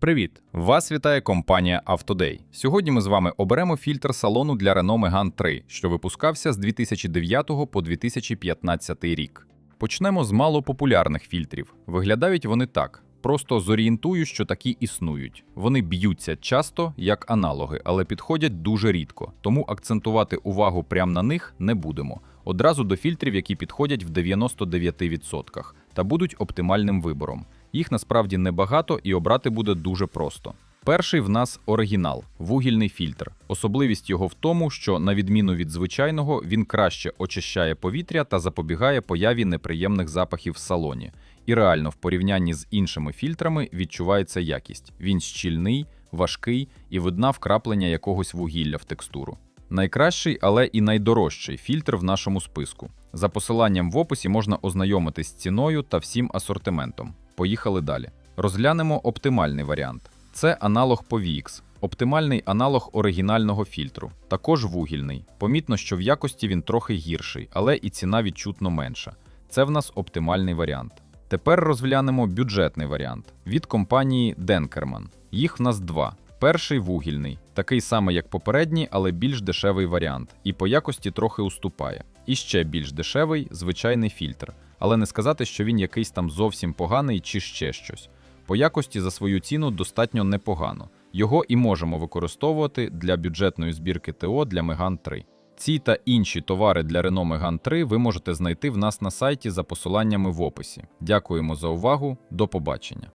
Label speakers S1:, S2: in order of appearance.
S1: Привіт! Вас вітає компанія Автодей. Сьогодні ми з вами оберемо фільтр салону для Renault Megane 3, що випускався з 2009 по 2015 рік. Почнемо з малопопулярних фільтрів. Виглядають вони так. Просто зорієнтую, що такі існують. Вони б'ються часто як аналоги, але підходять дуже рідко, тому акцентувати увагу прямо на них не будемо. Одразу до фільтрів, які підходять в 99% та будуть оптимальним вибором. Їх насправді небагато і обрати буде дуже просто. Перший в нас оригінал вугільний фільтр. Особливість його в тому, що, на відміну від звичайного, він краще очищає повітря та запобігає появі неприємних запахів в салоні. І реально, в порівнянні з іншими фільтрами відчувається якість. Він щільний, важкий і видна вкраплення якогось вугілля в текстуру. Найкращий, але і найдорожчий фільтр в нашому списку. За посиланням в описі можна ознайомитись з ціною та всім асортиментом. Поїхали далі. Розглянемо оптимальний варіант. Це аналог POVX, оптимальний аналог оригінального фільтру, також вугільний. Помітно, що в якості він трохи гірший, але і ціна відчутно менша. Це в нас оптимальний варіант. Тепер розглянемо бюджетний варіант від компанії Denkerman. Їх в нас два. Перший вугільний, такий самий, як попередній, але більш дешевий варіант, і по якості трохи уступає. І ще більш дешевий звичайний фільтр, але не сказати, що він якийсь там зовсім поганий чи ще щось. По якості за свою ціну достатньо непогано. Його і можемо використовувати для бюджетної збірки ТО для Megane 3. Ці та інші товари для Renault Megane 3 ви можете знайти в нас на сайті за посиланнями в описі. Дякуємо за увагу, до побачення.